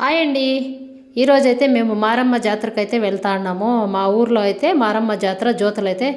Hi అండి. ఈరోజైతే మేము మారమ్మ జాతరకు అయితే వెళ్తా ఉన్నాము. మా ఊర్లో అయితే మారమ్మ జాతర జ్యోతులు అయితే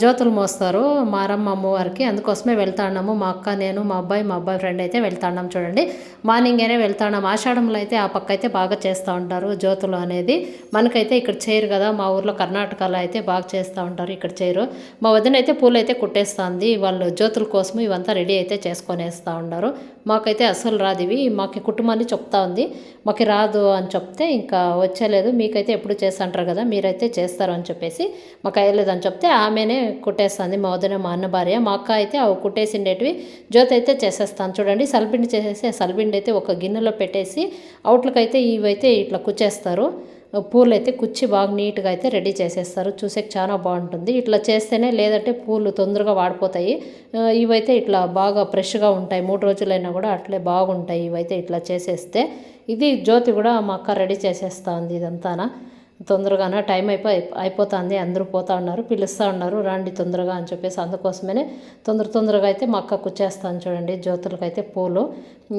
జ్యోతులు మోస్తారు. మారమ్మ అమ్మవారికి అందుకోసమే వెళ్తాన్నాము. మా అక్క నేను మా అబ్బాయి మా అబ్బాయి ఫ్రెండ్ అయితే వెళ్తాన్నాం చూడండి. మార్నింగేనే వెళ్తా ఉన్నాం ఆషాఢంలో అయితే ఆ పక్క అయితే బాగా చేస్తూ ఉంటారు జ్యోతులు అనేది. మనకైతే ఇక్కడ చేయరు కదా. మా ఊర్లో కర్ణాటకలో అయితే బాగా చేస్తూ ఉంటారు ఇక్కడ చేయరు మా వదిన అయితే పూలు అయితే కుట్టేస్తుంది. వాళ్ళు జ్యోతుల కోసం ఇవంతా రెడీ అయితే చేసుకొనేస్తూ ఉన్నారు మాకైతే అస్సలు రాదు ఇవి. మాకు కుటుంబాన్ని చెప్తా ఉంది. మాకు రాదు అని చెప్తే ఇంకా వచ్చేలేదు. మీకైతే ఎప్పుడు చేస్తుంటారు కదా. మీరైతే చేస్తారు అని చెప్పేసి మాకు అయ్యలేదు అని చెప్తే ఆమెనే కుట్టేస్తుంది మా వదిన మా అన్న భార్య. మా అక్క అయితే అవి కుట్టేసిండేటివి. జ్యోతి అయితే చేసేస్తాను చూడండి సల్పిండి చేసేసి ఆ సల్పిండి అయితే ఒక గిన్నెలో పెట్టేసి అవుట్లకైతే ఇవైతే ఇట్లా కుచ్చేస్తారు. పూలు అయితే కుచ్చి బాగా నీట్గా అయితే రెడీ చేసేస్తారు. చూసేకి చాలా బాగుంటుంది. ఇట్లా చేస్తేనే లేదంటే పూలు తొందరగా వాడిపోతాయి. ఇవైతే ఇట్లా బాగా ఫ్రెష్గా ఉంటాయి. మూడు రోజులైనా కూడా అట్లే బాగుంటాయి. ఇవైతే ఇట్లా చేసేస్తే. ఇది జ్యోతి కూడా మా అక్క రెడీ చేసేస్తా ఉంది ఇదంతానా. తొందరగానే టైం అయిపోయి అయిపోతుంది అందరూ పోతా ఉన్నారు పిలుస్తూ ఉన్నారు రండి తొందరగా అని చెప్పేసి అందుకోసమనే తొందర తొందరగా అయితే మా అక్క కుచ్చేస్తాను చూడండి జ్యోతులకైతే పూలు.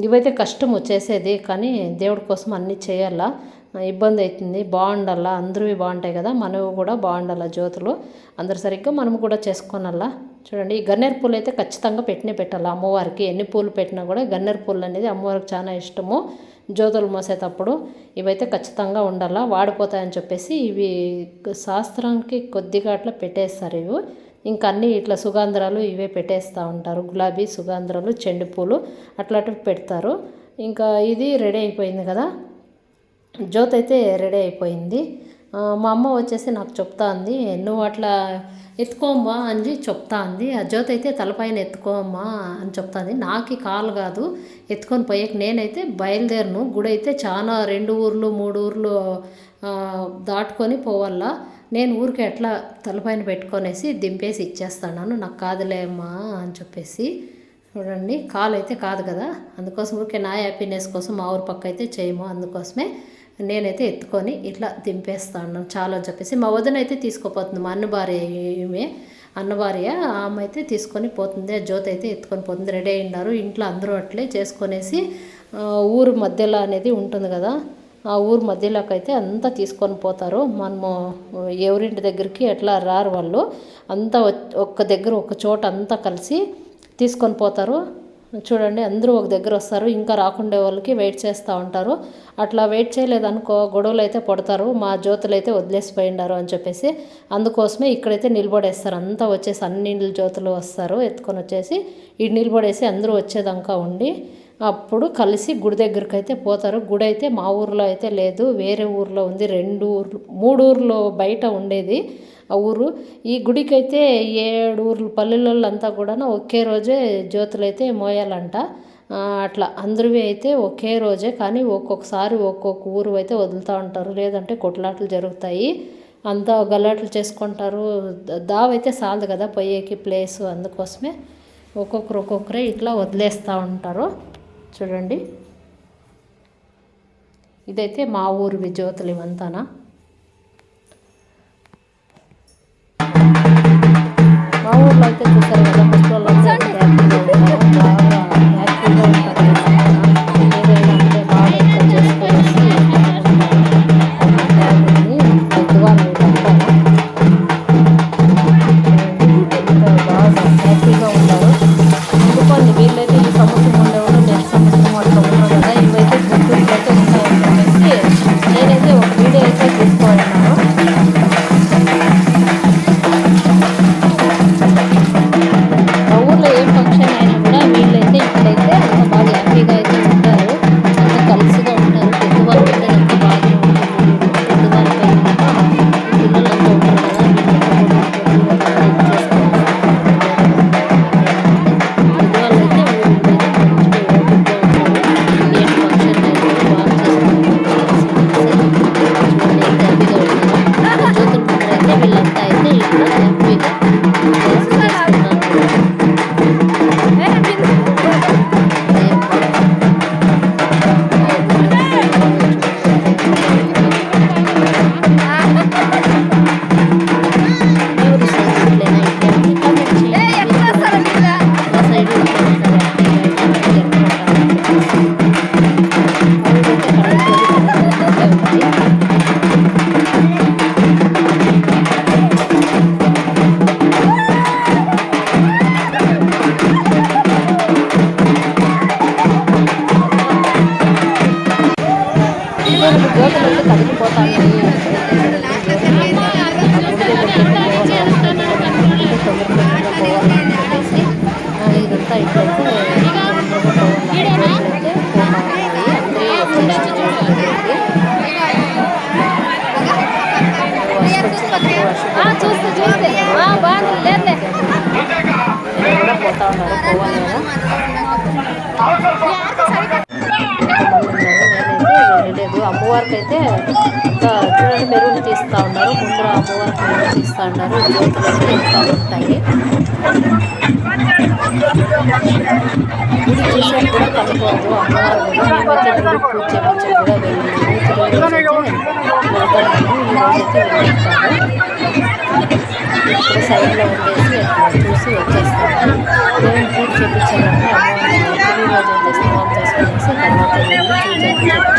ఇవైతే కష్టం వచ్చేసేది కానీ దేవుడి కోసం అన్నీ చేయాలా? ఇబ్బంది అవుతుంది బాగుండాలా? అందరివి బాగుంటాయి కదా మనవి కూడా బాగుండాలా జ్యోతులు? అందరు సరిగ్గా మనం కూడా చేసుకోనల్లా? చూడండి ఈ గన్నేరు పూలు అయితే ఖచ్చితంగా పెట్టినే పెట్టాలి అమ్మవారికి. ఎన్ని పూలు పెట్టినా కూడా గన్నేరు పూలు అనేది అమ్మవారికి చాలా ఇష్టము. జ్యోతులు మోసేటప్పుడు ఇవైతే ఖచ్చితంగా ఉండాలా? వాడిపోతాయని చెప్పేసి ఇవి శాస్త్రానికి కొద్దిగా అట్లా పెట్టేస్తారు ఇవి. ఇంకా అన్నీ ఇట్లా సుగంధరాలు ఇవే పెట్టేస్తూ ఉంటారు. గులాబీ సుగంధరాలు చెండు పూలు అట్లాంటివి పెడతారు. ఇంకా ఇది రెడీ అయిపోయింది కదా? జ్యోతి అయితే రెడీ అయిపోయింది. మా అమ్మ వచ్చేసి నాకు చెప్తా ఉంది నువ్వు అట్లా ఎత్తుకోమ్మా అని చెప్తా ఉంది ఆ జ్యోతి అయితే తలపైన ఎత్తుకోమ్మా అని చెప్తాంది. నాకు కాలు కాదు ఎత్తుకొని పోయాక నేనైతే బయలుదేరను. గుడి అయితే చాలా రెండు ఊర్లు మూడు ఊర్లు దాటుకొని పోవాలా. నేను ఊరికి ఎట్లా తలపైన పెట్టుకొనేసి దింపేసి ఇచ్చేస్తాను నాకు కాదులేమ్మా అని చెప్పేసి చూడండి కాలు అయితే కాదు కదా. అందుకోసం ఊరికే నా హ్యాపీనెస్ కోసం మా ఊరి పక్క అయితే చేయము. అందుకోసమే నేనైతే ఎత్తుకొని ఇట్లా దింపేస్తాను చాలా అని చెప్పేసి. మా వదిన అయితే తీసుకోపోతుంది మా అన్న భార్య ఆమె అయితే తీసుకొని పోతుంది ఆ జ్యోతి అయితే ఎత్తుకొని పోతుంది రెడీ అయినారు ఇంట్లో అందరూ అట్లే చేసుకొనేసి ఊరు మధ్యలో అనేది ఉంటుంది కదా ఆ ఊరు మధ్యలోకి అయితే అంతా తీసుకొని పోతారు. మనము ఎవరింటి దగ్గరికి ఎట్లా రారు వాళ్ళు అంతా ఒక్క దగ్గర ఒక చోట అంతా కలిసి తీసుకొని పోతారు. చూడండి అందరూ ఒక దగ్గర వస్తారు ఇంకా రాకుండే వాళ్ళకి వెయిట్ చేస్తూ ఉంటారు. అట్లా వెయిట్ చేయలేదనుకో గొడవలు అయితే పడతారు మా జ్యోతులు అయితే వదిలేసిపోయినారు అని చెప్పేసి. అందుకోసమే ఇక్కడైతే నిలబడేస్తారు అంతా వచ్చేసి అన్ని జ్యోతులు వస్తారు ఎత్తుకొని వచ్చేసి. ఈ నిలబడేసి అందరూ వచ్చేదాకా ఉండి అప్పుడు కలిసి గుడి దగ్గరికి అయితే పోతారు. గుడి అయితే మా ఊర్లో అయితే లేదు వేరే ఊర్లో ఉంది రెండు ఊర్లు మూడు ఊర్లో బయట ఉండేది. ఆ ఊరు. ఈ గుడికి అయితే ఏడు ఊర్లు అంతా కూడా ఒకే రోజే జ్యోతులు అయితే మోయాలంట అట్లా అందరివి అయితే ఒకే రోజే కానీ ఒక్కొక్కసారి ఒక్కొక్క ఊరు అయితే వదులుతూ ఉంటారు. లేదంటే కొట్లాటలు జరుగుతాయి. అంతా గలాట్లు చేసుకుంటారు. దావైతే సాలదు కదా పోయేకి ప్లేస్ అందుకోసమే ఒక్కొక్కరు ఒక్కొక్కరే ఇట్లా వదిలేస్తూ ఉంటారు. చూడండి. ఇదైతే మా ఊరివి జ్యోతులు ఇవంతానా. వచ్చేసారు దగ్గరికి చూస్తే. చూస్తే బాగుంది. లేదు కూడా పోతా ఉన్నారు పోవాలి కదా. లేదు. అమ్మవారికి అయితే ఇంకా చూడండి మెరుగు తీస్తూ ఉన్నారు. ముందర అమ్మవారికి మెరుగు తీస్తూ ఉన్నారు. జ్యోతులు ఇంకా ఉంటాయి. గుడి చూసే కూడా కనుకోదు అమ్మవారు కూడా మేమైతే గుడి పూజ చేయించడం కూడా వెళ్ళలేదు. ఇప్పుడు సైడ్లో ఉండేసి అట్లా చూసి వచ్చేస్తాము. దేవుని పూజ చేయించాలంటే అమ్మవారిని రోజు అయితే స్నానం చేసుకునేసి తర్వాత వెళ్ళి పూజ అయితే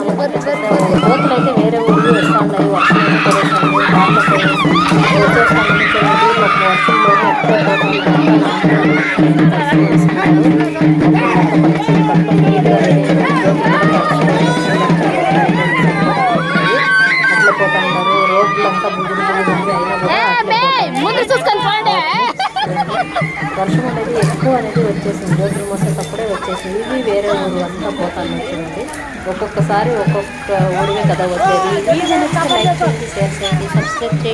వెళ్ళేసి అయితే వేరే ఊళ్ళు వస్తాయి వర్షం పడేసాము దాంట్లో అట్లా వర్షం అనేది ఎక్కువ అనేది వచ్చేసింది. రోజులు మోసేటప్పుడే వచ్చేసింది. ఇది వేరే ఊరు అంతా పోతాను వచ్చింది ఒక్కొక్కసారి ఒక్కొక్క ఊరివే కదా వచ్చేది ఈ లైక్ చేయండి షేర్ చేయండి సబ్స్క్రైబ్ చేయండి.